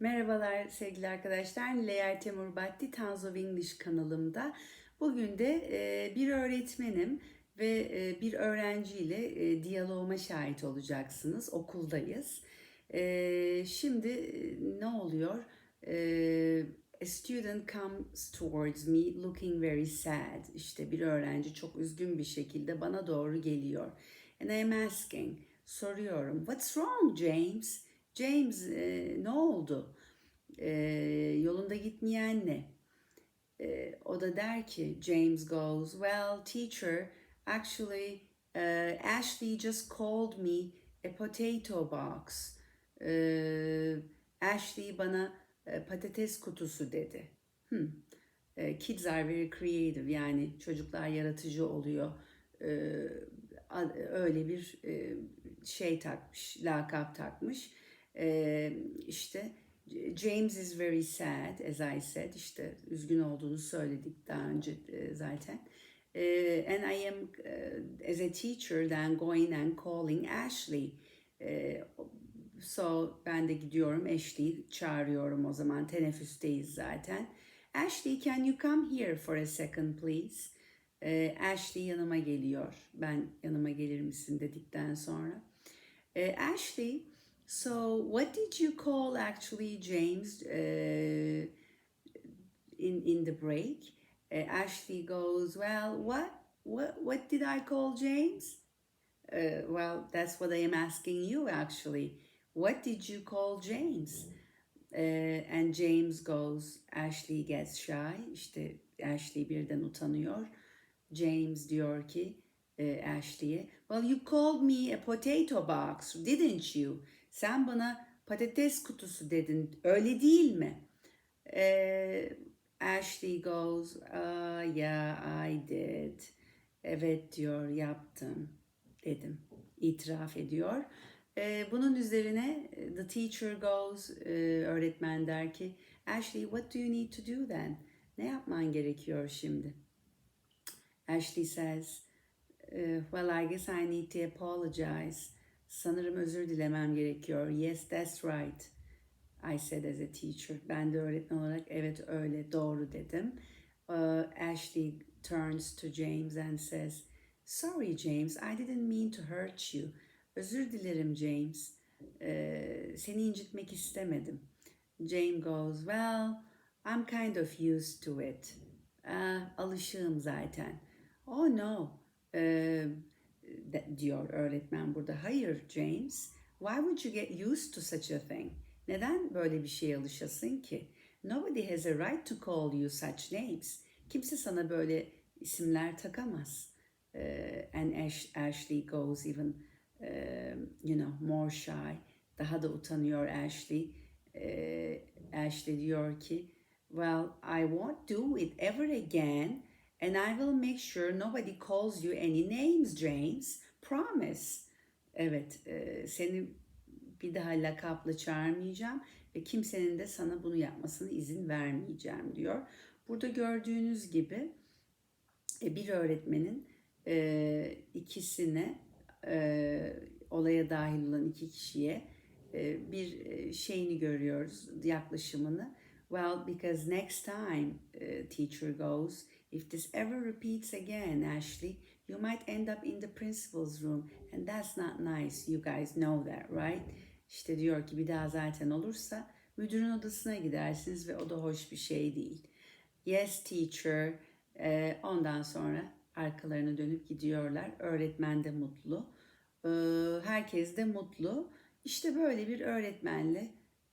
Merhabalar sevgili arkadaşlar. Leyer Temur Batti Tons of English kanalımda. Bugün de e, bir öğretmenim ve e, bir öğrenciyle e, diyaloğuma şahit olacaksınız. Okuldayız. Şimdi ne oluyor? A student comes towards me looking very sad. İşte bir öğrenci çok üzgün bir şekilde bana doğru geliyor. And I'm asking, soruyorum, what's wrong James? James e, ne oldu? E, yolunda gitmeyen ne? E, o da der ki James goes, well teacher, actually uh, Ashley just called me a potato box. E, Ashley bana e, patates kutusu dedi. Hmm. E, kids are very creative yani çocuklar yaratıcı oluyor. E, öyle bir e, şey takmış, lakap takmış. E, işte James is very sad as I said. İşte üzgün olduğunu söyledik daha önce zaten. And I am as a teacher then going and calling Ashley. So ben de gidiyorum Ashley'i çağırıyorum o zaman teneffüsteyiz zaten. Ashley can you come here for a second please? Ashley yanıma geliyor. Ben yanıma gelir misin dedikten sonra. Ashley, so what did you call actually James uh, in in the break? Uh, Ashley goes, well, what what what did I call James? Uh, well, that's what I am asking you actually. What did you call James? Uh, and James goes, Ashley gets shy. İşte Ashley birden utanıyor. James diyor ki e, Ashley'e, well you called me a potato box, didn't you? Sen bana patates kutusu dedin, öyle değil mi? E, Ashley goes, uh, yeah I did. Evet diyor, yaptım dedim. İtiraf ediyor. E, bunun üzerine the teacher goes, e, öğretmen der ki, Ashley what do you need to do then? Ne yapman gerekiyor şimdi? Ashley says, "Uh, well I guess I need to apologize. Sanırım özür dilemem gerekiyor. Yes, that's right. I said as a teacher. Ben de öğretmen olarak evet öyle doğru dedim. Uh, Ashley turns to James and says, Sorry James, I didn't mean to hurt you. Özür dilerim James. Ee, seni incitmek istemedim. Jane goes, Well, I'm kind of used to it. Ah, alışığım zaten. Oh no, ee, diyor öğretmen burada. Hayır James, why would you get used to such a thing? Neden böyle bir şeye alışasın ki? Nobody has a right to call you such names. Kimse sana böyle isimler takamaz. Ee, and Ash- Ashley goes even, um, you know, more shy. Daha da utanıyor Ashley. Ee, Ashley diyor ki, well, I won't do it ever again. And I will make sure nobody calls you any names, James. Promise. Evet, e, seni bir daha lakapla çağırmayacağım ve kimsenin de sana bunu yapmasına izin vermeyeceğim diyor. Burada gördüğünüz gibi e, bir öğretmenin e, ikisine e, olaya dahil olan iki kişiye e, bir e, şeyini görüyoruz, yaklaşımını. Well, because next time uh, teacher goes, if this ever repeats again, Ashley, you might end up in the principal's room, and that's not nice. You guys know that, right? İşte diyor ki bir daha zaten olursa müdürün odasına gidersiniz ve o da hoş bir şey değil. Yes teacher. Ee, ondan sonra arkalarına dönüp gidiyorlar. Öğretmen de mutlu. Ee, herkes de mutlu. İşte böyle bir öğretmenle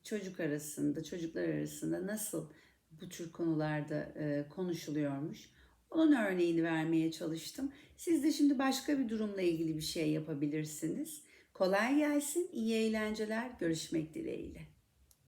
çocuk arasında, çocuklar arasında nasıl bu tür konularda e, konuşuluyormuş. Onun örneğini vermeye çalıştım. Siz de şimdi başka bir durumla ilgili bir şey yapabilirsiniz. Kolay gelsin, iyi eğlenceler, görüşmek dileğiyle.